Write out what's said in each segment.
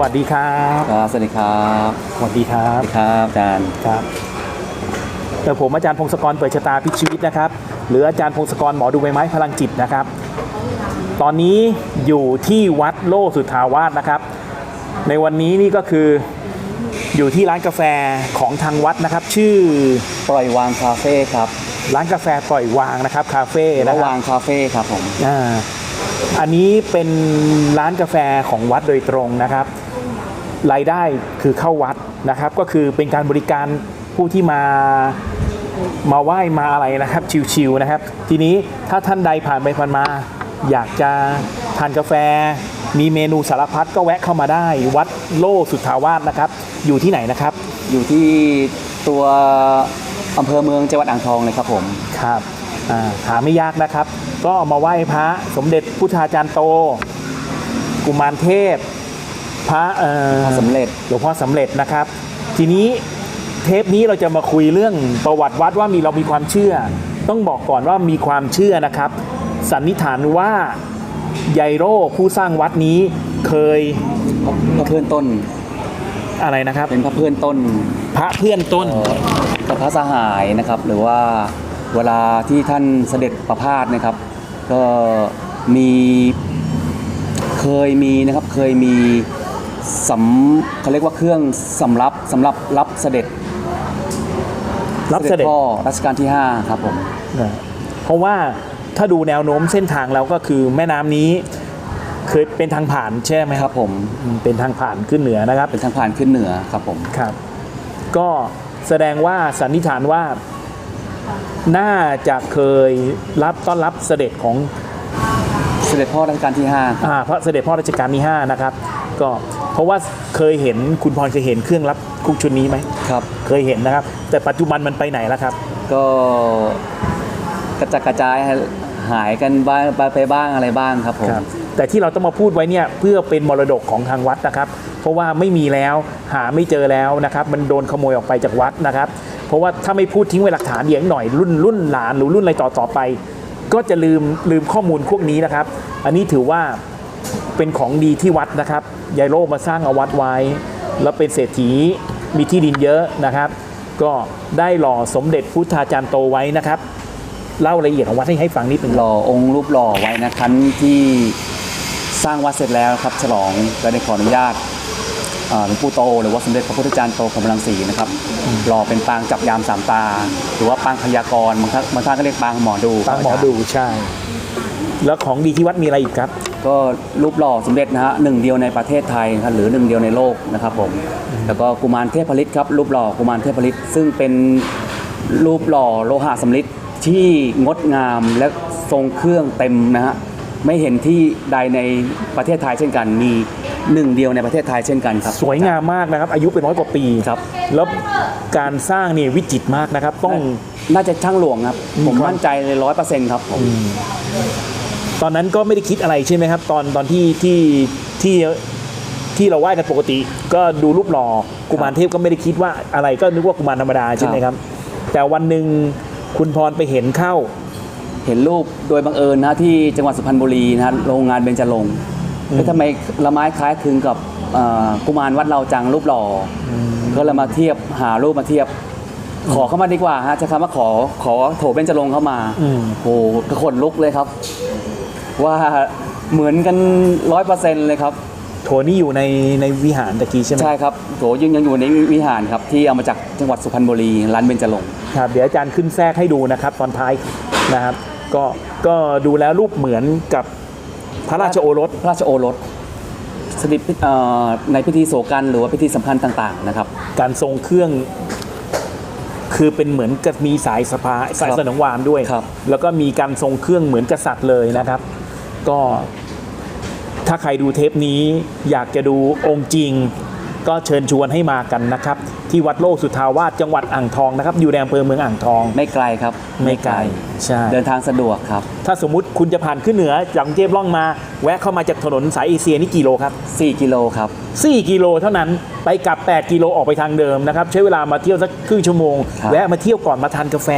วัสดีครับครับสวัสดีครับสวัสดีครับสวัสดีครับอาจารย์ครับเออผมอาจารย์พงศกรเปิดชะตาพลิกชีวิตนะครับ หรืออาจารย์พงศกรหมอดูใบไม้พลังจิตนะครับ ตอนนี้อยู่ที่วัดโลสุทธาวาสนะครับ ในวันนี้นี่ก็คืออยู่ที่ร้านกาแฟของทางวัดนะครับ ชื่อปล่อยวางคาเฟ่ครับร้านกาแฟปล่อยวางนะครับคาเฟ่ระนะควารับงคาเฟ่ครับผมอ่าอันนี้เป็นร้านกาแฟของวัดโดยตรงนะครับ รายได้คือเข้าวัดนะครับ ก็คือเป็นการบริการผู้ที่มามาไหว้มาอะไรนะครับ ชิวๆนะครับ ทีนี้ถ้าท่านใดผ่านไปผ่านมา อยากจะทานกาแฟ มีเมนูสารพัดก็แวะเข้ามาได้ วัดโลสุทธาวาสนะครับ อยู่ที่ไหนนะครับ อยู่ที่ตัวอำเภอเมืองจังหวัดอ่างทองเลยครับผมครับอ่าหาไม่ยากนะครับ ก็มาไหว้พระสมเด็จพุทธาจารย์โต กุมารเทพ พระเอ่อพระสำเร็จหลวงพ่อสำเร็จนะครับ ทีนี้เทปนี้เราจะมาคุยเรื่องประวัติวัดว่ามีเรามีความเชื่อ ต้องบอกก่อนว่ามีความเชื่อนะครับ สันนิษฐานว่ายายโรผู้สร้างวัดนี้เคยพระเพื่อนต้นอะไรนะครับ เป็นพระเพื่อนต้น พระเพื่อนต้นเอ่อกับพระสหายนะครับ หรือว่าเวลาที่ท่านเสด็จประพาสนะครับ ก็มีเคยมีนะครับเคยมี สำเขาเรียกว่าเครื่องสำรับสำหรับรับเสด็จรับเสด็จพ่อรัชกาลที่ 5 ครับผมนะเพราะว่าถ้าดูแนวโน้มเส้นทางแล้วก็คือแม่น้ำนี้เคยเป็นทางผ่านใช่ไหมคครัรับบผมอืมเป็นทางผ่านขึ้นเหนือนะครับ เป็นทางผ่านขึ้นเหนือครับผมครับ ก็แสดงว่าสันนิษฐานว่าน่าจะเคยรับต้อนรับเสด็จของเสด็จพ่อรัชกาลที่อาพระเสด็จพ่อรัชกาลที่ 5 นะครับ ก็เพราะว่าเคยเห็นคุณพรเคยเห็นเครื่องรับคุกชุดนี้ไหม5ครับ เคยเห็นนะครับ แต่ปัจจุบันมันไปไหนแล้วครับ ก็กระจัดกระจายหายกันบ้างไปบ้างอะไรบ้างครับผมครับแต่ที่เราต้องมาพูดไว้เนี่ยเพื่อเป็นมรดกของทางวัดนะครับ เพราะว่าไม่มีแล้วหาไม่เจอแล้วนะครับ มันโดนขโมยออกไปจากวัดนะครับ เพราะว่าถ้าไม่พูดทิ้งไว้หลักฐานเดี๋ยวหน่อยรุ่นรุ่นหลานหรือรุ่นอะไรต่อต่อไป ก็จะลืมลืมข้อมูลพวกนี้นะครับ อันนี้ถือว่า เป็นของดีที่วัดนะครับยายโลมาสร้างเอาวัดไว้ แล้วเป็นเศรษฐีมีที่ดินเยอะนะครับ ก็ได้หล่อสมเด็จพุทธาจารย์โตไว้นะครับเล่ารายละเอียดของวัดให้ให้ฟังนิดหนึ่งหล่อองค์รูปหล่อไว้นะครับที่สร้างวัดเสร็จแล้วครับ ฉลองก็ได้ขออนุญาตอ่าหลวงปู่โตหรือว่าสมเด็จพระพุทธจารย์โตของพลังศรีนะครับหล่อเป็นปางจับยามสามตา หรือว่าปางพยากรณ์บางท่านบางท่านก็เรียกปางหมอดูตามหมอดูใช่ แล้วของดีที่วัดมีอะไรอีกครับ ก็รูปหล่อสมเด็จนะฮะหนึ่งเดียวในประเทศไทยครับหรือหนึ่งเดียวในโลกนะครับผมแล้วก็กุมารเทพผลิตครับรูปหล่อกุมารเทพผลิตซึ่งเป็นรูปหล่อโลหะสำริดที่งดงามและทรงเครื่องเต็มนะฮะไม่เห็นที่ใดในประเทศไทยเช่นกัน มีหนึ่งเดียวในประเทศไทยเช่นกันครับ สวยงามมากนะครับ อายุเป็นร้อยกว่าปีครับแล้วการสร้างนี่วิจิตรมากนะครับ ต้องน่าจะช่างหลวงครับ ผมครับมั่นใจเลยร้อยเปอร์เซ็นต์ครับผม ตอนนั้นก็ไม่ได้คิดอะไรใช่ไหมครับ ตอนตอนที่ที่ที่ที่เราไหว้กันปกติ ก็ดูรูปหล่อกุมารเทพก็ไม่ได้คิดว่าอะไรก็นึกว่ากุมารธรรมดาใช่ไหมครับ แต่วันหนึ่งคุณพรไปเห็นเข้า เห็นรูปโดยบังเอิญนะที่จังหวัดสุพรรณบุรีนะฮะโรงงานเบญจรงค์เอ๊ะทำไมละไม้คล้ายคลึงกับเอ่อกุมารวัดเราจังรูปหล่ออก็เลยมาเทียบหารูปมาเทียบ ขอเข้ามาดีกว่าฮะจะคำว่าขอขอโถเบญจรงค์เข้ามาอืมโอ้โหกระขนลุกเลยครับ ว่าเหมือนกันร้อยเปอร์เซ็นต์เลยครับโถนี่อยู่ในในวิหารตะกี้ใช่ไหมใช่ครับโถยังยังอยู่ในวิหารครับที่เอามาจากจังหวัดสุพรรณบุรีร้านเบญจรงค์ครับเดี๋ยวอาจารย์ขึ้นแทรกให้ดูนะครับ ตอนท้ายนะครับ ก็ก็ดูแล้วรูปเหมือนกับพระราชโอรสพระราชโอรสเสด็จเอ่อในพิธีโศกันหรือว่าพิธีสำคัญต่างๆนะครับ การทรงเครื่องคือเป็นเหมือนกับมีสายสะพายสายครับสนองวานด้วยครับแล้วก็มีการทรงเครื่องเหมือนกษัตริย์เลยนะครับ ก็ถ้าใครดูเทปนี้อยากจะดูองค์จริง ก็เชิญชวนให้มากันนะครับ ที่วัดโลกสุทธาวาสจังหวัดอ่างทองนะครับอยู่ในอำเภอเมืองอ่างทอง ไม่ไกลครับไม่ไกลใช่เดินทางสะดวกครับ ถ้าสมมุติคุณจะผ่านขึ้นเหนือจากกรุงเทพล่องมา แวะเข้ามาจากถนนสายเอเชียนี่กี่โลครับ 4 กิโลครับ 4 กิโลเท่านั้นไปกลับ 8 กิโลออกไปทางเดิมนะครับใช้เวลามาเที่ยวสักครึ่งชั่วโมงครับแวะมาเที่ยวก่อนมาทานกาแฟ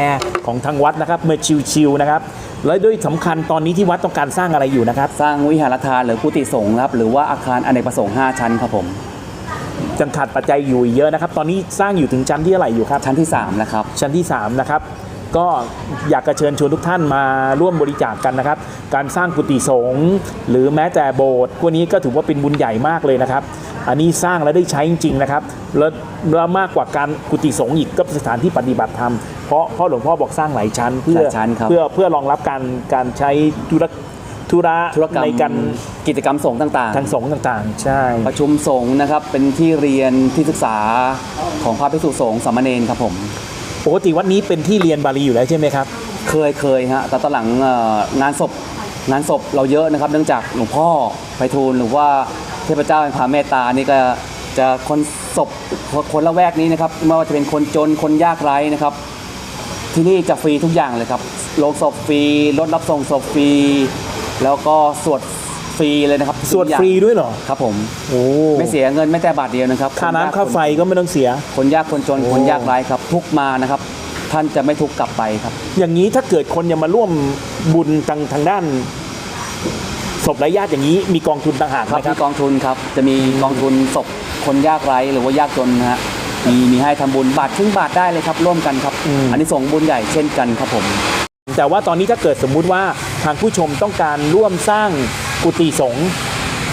ของทางวัดนะครับมาชิลๆนะครับและด้วยสำคัญตอนนี้ที่วัดต้องการสร้างอะไรอยู่นะครับ สร้างวิหารทานหรือกุฏิสงฆ์ครับหรือว่าอาคารอเนกประสงค์5ชั้นครับผม จังขาดปัจจัยอยู่อีกเยอะนะครับ ตอนนี้สร้างอยู่ถึงชั้นที่เท่าไหร่อยู่ครับ ชั้นที่3แล้วครับ ชั้นที่ 3 นะครับ ก็อยากจะเชิญชวนทุกท่านมาร่วมบริจาคกันนะครับ การสร้างกุฏิสงฆ์หรือแม้แต่โบสถ์พวกนี้ก็ถือว่าเป็นบุญใหญ่มากเลยนะครับ อันนี้สร้างแล้วได้ใช้จริงๆนะครับแล้วแล้วมากกว่าการกุฏิสงฆ์อีกก็สถานที่ปฏิบัติธรรมเพราะเพราะหลวงพ่อบอกสร้างหลายชั้นเพื่อหลายชั้นครับ เพื่อเพื่อรองรับการการใช้ธุร ธุระธุรกรรมในการกิจกรรมสงฆ์ต่างๆ ทางสงฆ์ต่างๆ ใช่ ประชุมสงฆ์นะครับเป็นที่เรียนที่ศึกษาของพระภิกษุสงฆ์สามเณรครับผม ปกติวัดนี้เป็นที่เรียนบาลีอยู่แล้วใช่ไหมครับ เคยเคยฮะแต่ตอนหลังเอ่องานศพงานศพเราเยอะนะครับ เนื่องจากหลวงพ่อไพฑูรย์หรือว่าเทพเจ้าแห่งความเมตตานี่ก็จะคนศพคนละแวกนี้นะครับไม่ว่าจะเป็นคนจนคนยากไร้นะครับ ที่นี่จะฟรีทุกอย่างเลยครับโรงศพฟรีรถรับส่งศพฟรี แล้วก็สวดฟรีเลยนะครับสวดฟรีด้วยเหรอ ครับผม โอ้ไม่เสียเงินแม้แต่บาทเดียวนะครับค่าน้ำค่าไฟก็ไม่ต้องเสีย คนยากคนจนโอ้คนยากไร้ครับ ทุกมานะครับ ท่านจะไม่ทุกข์กลับไปครับ อย่างนี้ถ้าเกิดคนจะมาร่วมบุญทางทางด้านศพไร้ญาติอย่างนี้มีกองทุนต่างหากคไหรัมบครัมีบ กองทุนครับ จะมีกองทุนศพคนยากไร้หรือว่ายากจนนะฮะมีมีให้ทำบุญบาทครึ่งบาทได้เลยครับ ร่วมกันครับอืม อันนี้ส่งส์บุญใหญ่เช่นกันครับผม แต่ว่าตอนนี้ถ้าเกิดสมมุติว่า ทางผู้ชมต้องการร่วมสร้างกุฏิสงฆ์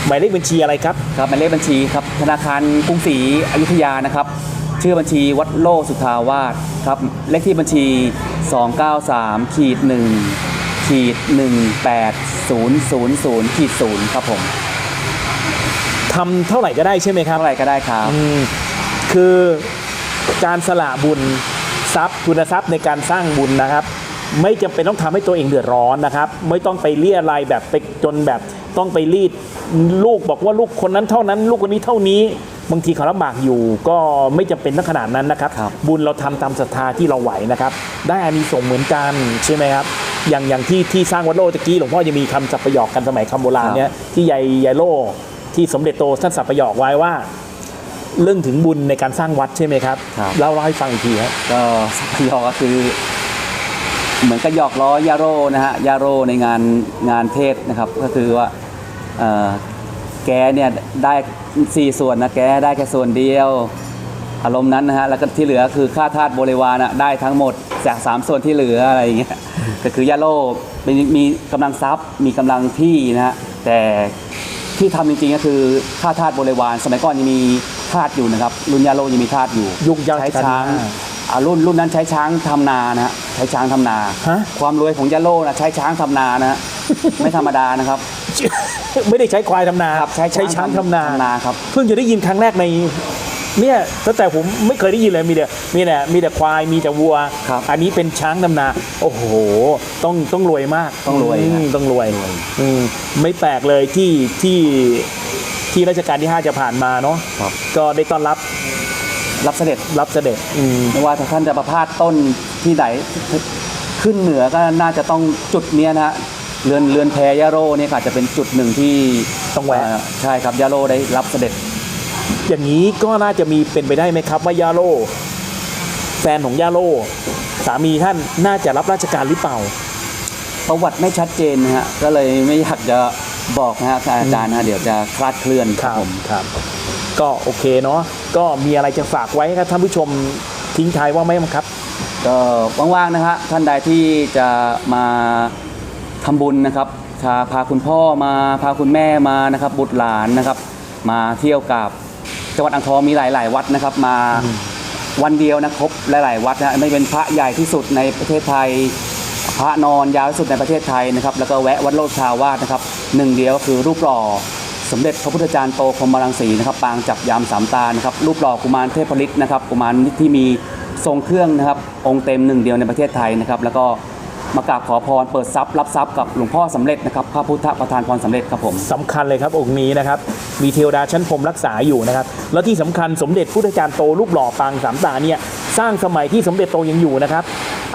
หมายเลขบัญชีอะไรครับ ครับหมายเลขบัญชีครับธนาคารกรุงศรีอยุธยานะครับ ชื่อบัญชีวัดโลสุทธาวาสครับเลขที่บัญชี 293ขีด1ขีด18000ขีด0ครับผมทำเท่าไหร่ก็ได้ใช่ไหมครับเท่าไหร่ก็ได้ครับอืมคือการสละบุญทรัพย์ทุนทรัพย์ในการสร้างบุญนะครับ ไม่จำเป็นต้องทำให้ตัวเองเดือดร้อนนะครับ ไม่ต้องไปเรียรายแบบไปจนแบบต้องไปรีดลูกบอกว่าลูกคนนั้นเท่านั้น ลูกคนนี้เท่านี้ บางทีเขาลำบากอยู่ก็ไม่จำเป็นต้องขนาดนั้นนะครับครับบุญเราทำตามศรัทธาที่เราไหวนะครับ ได้อานิสงส์เหมือนกันใช่ไหมครับอย่างอย่างที่ที่สร้างวัดโลตะกี้หลวงพ่อจะมีคำสัพพยอกกันสมัยคำโบราณเนี่ยที่ยายยายโลที่สมเด็จโตท่านสัพพยอกไว้ว่าเรื่องถึงบุญในการสร้างวัดใช่ไหมครับครับเล่าเล่าให้ฟังอีกทีครับก็สัพยอก็คือ เหมือนกับหยอกล้อยาโรนะฮะยาโรในงานงานเทศนะครับ ก็คือว่าเอ่อแกเนี่ยได้สี่ส่วนนะแกได้แค่ส่วนเดียว อารมณ์นั้นนะฮะแล้วก็ที่เหลือคือค่าทาสบริวารน่ะได้ทั้งหมดจากสามส่วนที่เหลืออะไรอย่างเงี้ยก็คือยาโรเป็นมีกำลังทรัพย์ มีกำลังที่นะฮะแต่ที่ทำจริงๆก็คือค่าทาสบริวาร สมัยก่อนยังมีทาสอยู่นะครับ รุ่นยาโรยังมีทาสอยู่ยุคยาใช้ชช้างนะ อ่ารุ่นรุ่นนั้นใช้ช้างทำนานะฮะใช้ช้างทำนา ฮะ ความรวยของยาโลนะใช้ช้างทำนานะฮะ ไม่ธรรมดานะครับ ไม่ได้ใช้ควายทำนาครับใช้ใช้ช้างทำนา ทำนาครับ เพิ่งจะได้ยินครั้งแรกในเนี่ยตั้งแต่ผมไม่เคยได้ยินเลยมีแต่มีแต่มีแต่ควายมีแต่วัว ครับ อันนี้เป็นช้างทำนา โอ้โห ต้องต้องรวยมากต้องรวยมฮะต้องรวยอืมไม่แปลกเลยที่ที่ที่รัชกาลที่ 5 จะผ่านมาเนาะครับ ก็ได้ต้อนรับ รับเสด็จรับเสด็จอืม ไม่ว่าถ้าท่านจะประพาสต้นที่ไหนขึ้นเหนือก็น่าจะต้องจุดเนี้ยนะฮะเรือนเรือนแพยาโรเนี่ยก็อาจจะเป็นจุดหนึ่งที่ต้องแวะาใช่ครับยาโรได้รับเสด็จ อย่างนี้ก็น่าจะมีเป็นไปได้ไหมครับว่ายาโลแฟนของยาโลสามีท่านน่าจะรับราชการหรือเปล่า ประวัติไม่ชัดเจนนะฮะก็เลยไม่อยากจะบอกนะฮะอาจารย์นะฮะเดี๋ยวจะคลาดเคลื่อนครับผม ครับ ก็โอเคเนาะก็มีอะไรจะฝากไว้ครับท่านผู้ชมทิ้งท้ายว่าไหมครับ ก็ว่างๆนะฮะท่านใดที่จะมาทำบุญนะครับพาพาคุณพ่อมาพาคุณแม่มานะครับ บุตรหลานนะครับ มาเที่ยวกับจังหวัดอ่างทองมีหลาย ๆ วัดนะครับ มาวันเดียวนะครบหลาย ๆ วัดนะไม่เป็นพระใหญ่ที่สุดในประเทศไทยพระนอนยาวที่สุดในประเทศไทยนะครับ แล้วก็แวะวัดโลกชาวาสนะครับหนึ่งเดียวก็คือรูปหล่อ สมเด็จพระพุทธจารย์โตพรมรังสีนะครับปางจับยามสามตานะครับรูปหล่อกุมารเทพฤทธิ์นะครับกุมารที่มีทรงเครื่องนะครับองค์เต็มหนึ่งเดียวในประเทศไทยนะครับแล้วก็มากราบขอพรเปิดทรัพย์รับทรัพย์กับหลวงพ่อสำเร็จนะครับพระพุทธประธานพรสำเร็จครับผมสำคัญเลยครับองค์นี้นะครับมีเทวดาชั้นพรมรักษาอยู่นะครับแล้วที่สำคัญสมเด็จพุทธจารย์โตรูปหล่อปางสามตาเนี่ยสร้างสมัยที่สมเด็จโตยังอยู่นะครับ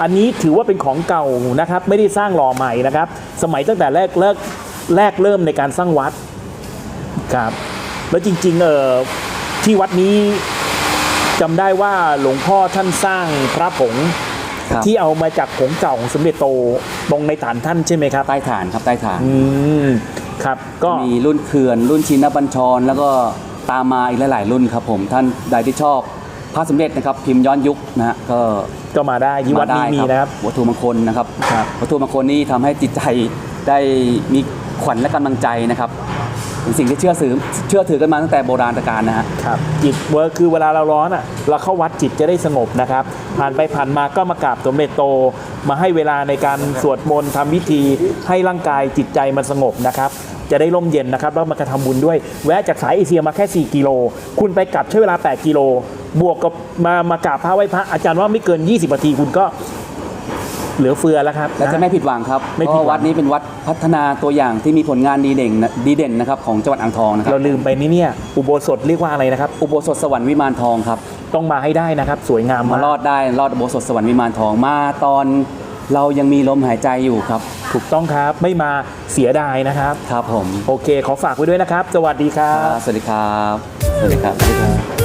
อันนี้ถือว่าเป็นของเก่านะครับไม่ได้สร้างหล่อใหม่นะครับสมัยตั้งแต่แรกเลิกแรกเริ่มในการสร้างวัด ครับ แล้วจริง ๆ เออที่วัดนี้จำได้ว่าหลวงพ่อท่านสร้างพระผงครับ ที่เอามาจากผงเก่าของสมเด็จโตตรงในฐานท่านใช่ไหมครับใต้ฐานครับใต้ฐาน อืมครับ ก็มีรุ่นเขื่อน รุ่นชินบัญชร แล้วก็ตามมาอีกหลาย ๆ รุ่นครับผมท่านใดที่ชอบพระสมเด็จนะครับพิมพ์ย้อนยุคนะฮะก็ก็มาได้ที่วัดนี้มีนะครับ วัตถุมงคลนะครับครับ วัตถุมงคลนี้ทำให้จิตใจได้มีขวัญและกำลังใจนะครับ เป็นสิ่งที่เชื่อถือเชื่อถือกันมาตั้งแต่โบราณกาลนะฮะ ครับจิตเวิร์คคือเวลาเราร้อนอะเราเข้าวัดจิตจะได้สงบนะครับ ผ่านไปผ่านมาก็มากราบสมเด็จโต มาให้เวลาในการสวดมนต์ทำพิธี ให้ร่างกายจิตใจมันสงบนะครับ จะได้ร่มเย็นนะครับ แล้วมากระทำบุญด้วย แวะจากสายเอเชียมาแค่ 4 กิโล คุณไปกลับใช้เวลา 8 กิโล บวกกับมามากราบพระไหว้พระอาจารย์ว่าไม่เกิน 20นาทีคุณก็ เหลือเฟือแล้วครับและจะนะไม่ผิดหวังครับไม่เพผิดหวังราะวัดนี้เป็นวัดพัฒนาตัวอย่างที่มีผลงานดีเด่นนะดีเด่นนะครับของจังหวัดอ่างทองนะครับเราลืมไปนี่เนี่ยอุโบสถเรียกว่าอะไรนะครับ อุโบสถสวรรค์วิมานทองครับต้องมาให้ได้นะครับ สวยงามมามารอกดได้รอดอุโบสถสวรรค์วิมานทองมาตอนเรายังมีลมหายใจอยู่ครับถูกต้องครับไม่มาเสียดายนะครับ ครับผมโอเค ขอฝากไว้ด้วยนะครับ สวัสดีครัครับบสวัสดีครับสวัสดีครับ